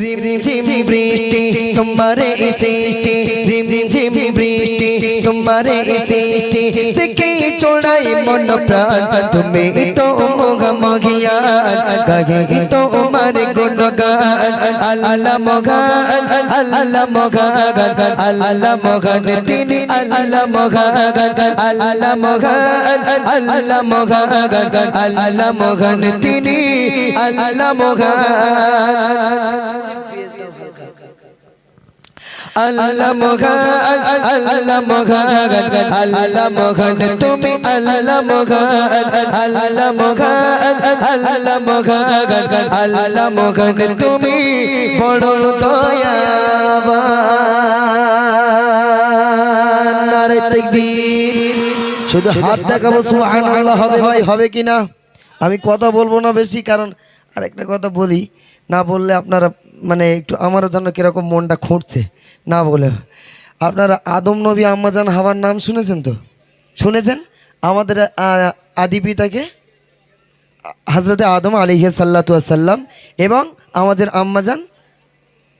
রিম ঝিম বৃষ্টি, তোমারে সৃষ্টি। রিম ঝিম বৃষ্টি, তোমারে সৃষ্টি। থেকে চড়াই মন প্রাণ, তুমি তো মোগ মগিয়ান। গাহি তো আমার গুণগান, আল্লাহ মগান আল্লাহ মগান। আল্লাহ মগান, তিনি আল্লাহ মগান। আল্লাহ মগান আল্লাহ মগান। আল্লাহ মগান, তিনি আল্লাহ মগান। তুমি বড় শুধু হাত দেখাবো সুবহানাল্লাহ হবে ভাই হবে কি না আমি কথা বলব না বেশি কারণ আরেকটা কথা বলি না বললে আপনারা মানে একটু আমারও জন্য কীরকম মনটা খুঁড়ছে, না বলে। আপনারা আদম নবী আম্মাজান হাওয়ার নাম শুনেছেন তো? শুনেছেন? আমাদের আদি পিতাকে হজরতে আদম আলিহে সাল্লাতাম এবং আমাদের আম্মাজান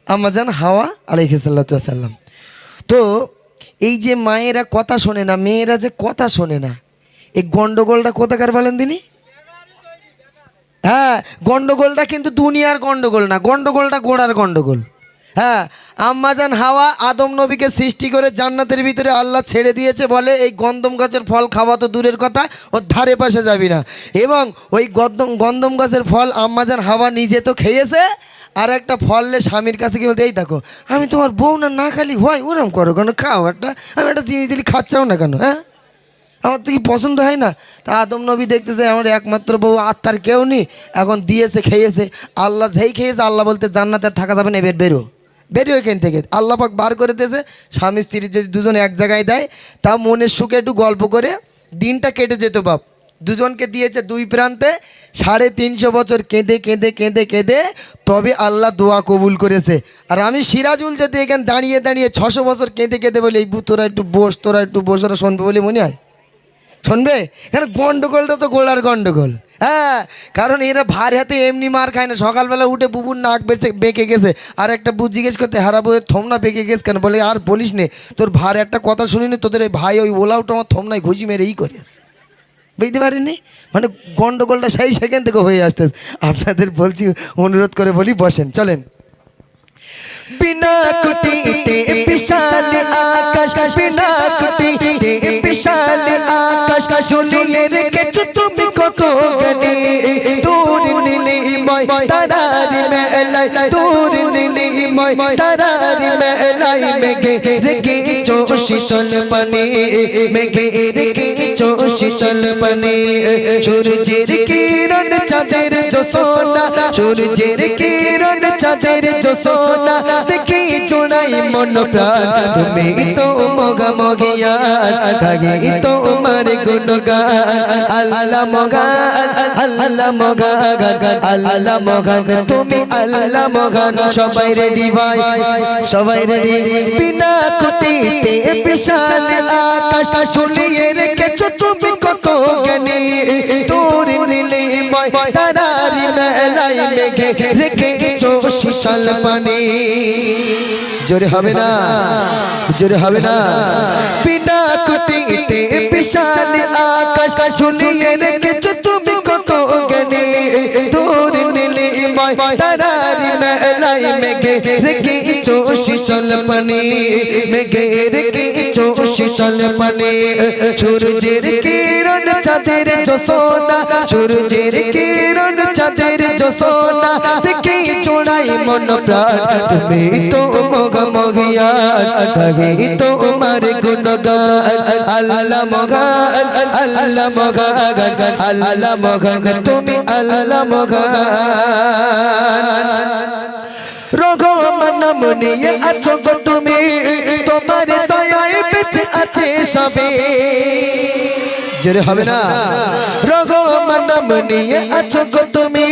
আম্মাজান হাওয়া আলিহে সাল্লাতাম তো এই যে মায়েরা কথা শোনে না, মেয়েরা যে কথা শোনে না, এই গন্ডগোলটা কোথাকার বলেন তিনি? হ্যাঁ গন্ডগোলটা কিন্তু দুনিয়ার গন্ডগোল না, গন্ডগোলটা গোড়ার গন্ডগোল। হ্যাঁ আম্মাজান হাওয়া আদম নবীকে সৃষ্টি করে জান্নাতের ভিতরে আল্লাহ ছেড়ে দিয়েছে বলে এই গন্দম গাছের ফল খাওয়া তো দূরের কথা, ওর ধারে পাশে যাবি না। এবং ওই গন্দম গন্দম গাছের ফল আম্মাজান হাওয়া নিজে তো খেয়েছে, আর একটা ফললে স্বামীর কাছে কি বলতে এই দেখো, আমি তোমার বউ না না খালি হয়, ওরম করো কেন? খাও একটা, আমি একটা জিনিস দিলি খাচ্ছাও না কেন হ্যাঁ? আমার তো কি পছন্দ হয় না? তা আদম নবী দেখতেছে, আমার একমাত্র বউ আত্মার কেউ নেই। এখন দিয়েছে, খেয়েছে। আল্লাহ যেই খেয়েছে, আল্লাহ বলতে, জান্নাতে থাকা যাবে না, এবার বেরো। বেরিয়ে এখান থেকে। আল্লাহ পাক বার করে দিয়েছে, স্বামী স্ত্রী যদি দুজন এক জায়গায় দেয়, তা মনের সুখে একটু গল্প করে, দিনটা কেটে যেত বাপ। দুজনকে দিয়েছে দুই প্রান্তে, সাড়ে তিনশো বছর কেঁদে কেঁদে কেঁদে কেঁদে, তবে আল্লাহ দোয়া কবুল করেছে। আর আমি সিরাজুল যদি এখানে দাঁড়িয়ে দাঁড়িয়ে ছশো বছর কেঁদে কেঁদে বলি, এই তোরা একটু বস, তোরা একটু বস, ওরা শুনবে বলে মনে হয়? শুনবে? কারণ গন্ডগোলটা তো গোলার গন্ডগোল। হ্যাঁ কারণ এরা ভার হাতে এমনি মার খায় না। সকালবেলা উঠে বুবুর নাক বেঁচে বেঁকে গেছে। আর একটা বু জিজ্ঞেস করতে হারাবো থমনা বেঁকে গেছে কেন? বলে, আর বলিস নে, তোর ভার একটা কথা শুনিনি, তোদের এই ভাই ওই ওলাউটা আমার থমনায় ঘুষি মেরে এই করিস বুঝতে পারিনি? মানে গন্ডগোলটা সেই সেকেন্ড থেকে হয়ে আসতে আপনাদের বলছি, অনুরোধ করে বলি, বসেন, চলেন। বিনা কুটিতে বিশাল আকাশ বিনা কুটিতে বিশাল আকাশ শুনিয়ে রেখেছো তুমি কত গানে তোর নীলিময় তারার মেলায় তোর নীলিময় তারার মেলায় মেঘে রেখেছো শীতল পানি মেঘে রেখেছো শীতল পানি সূর্যের কিরণ চাঁদের জোসনা সূর্যের কিরণ চাঁদের জোসনা দেখি চোড়াই মন প্রাণ তুমি তো মগা মগিয়ান গায়ে তো আমার গুণগান আল্লাহ মগান আল্লাহ মগান আল্লাহ মগান তুমি আল্লাহ মগান সবাই রেডি ভাই সবাই রেডি বিনা কুটিতে বিশাল আকাশ ছুটিয়ে রেখেছো তুমি কত জ্ঞানী? রেখেছো শিশাল জোরে হবে না, জোরে হবে না। বিনা কুটিতে বিশাল আকাশ ছুটিয়ে রেখেছো তুমি নীলিময় তারার মেলায় মেঘে রেখেছো শিশাল পানি মেঘে রেখেছো শিশাল পানি সূর্যের কিরণ চাঁদের জোসনা, সূর্যের কিরণ চাঁদের জোসনা। দেখে চোড়াই মন প্রাণ, তুমি তো মগ মগিয়ান গাহে তো আমার গুণগান। আল্লাহ মগান আল্লাহ মগান আল্লাহ মগান তুমি আল্লাহ মগান রঘুমনম নিয়ে আছো তুমি, তোমার দয়ায় বেঁচে আছে সবে। হবে না? রঘুমনম নিয়ে আছো গো তুমি,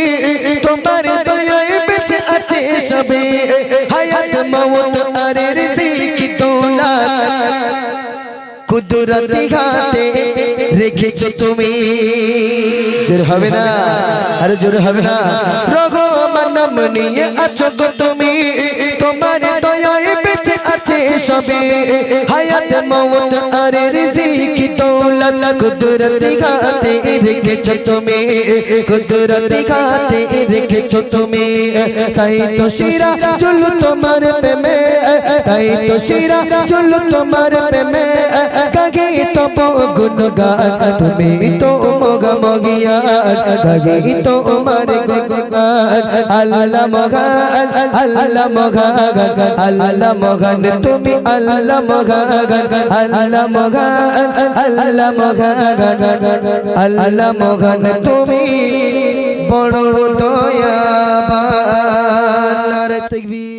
তোমার দয়ায় বেঁচে আছে সবে। হায়াত মওত আরে রিজিক দৌলত কুদরতি রেখেছো তুমি। জোর হবে না? আরে জোর হবে না? নাম নিয়ে আছো গো তুমি। তোমার দয়ায় বেঁচে আছে সবে। হায়াত মৌত আর রিজিকি দৌলত কুদরতি গাতে রেখেছো তুমি। কুদরতি গাতে রেখেছো তুমি। তাই তো শিরা চলো তোমার প্রেমে। তাই তো শিরা চলো তোমার প্রেমে। কাগে তো গুণগান তুমি তো মগ মগিয়া কাগে তো আমার গুণগান আল্লাহ মগান আল্লাহ মগান আল্লাহ মগান তুমি আল্লাহ মগান আল্লাহ মগান আল্লাহ মগান আল্লাহ মগান তুমি বড় দয়াবান নারে তাকবীর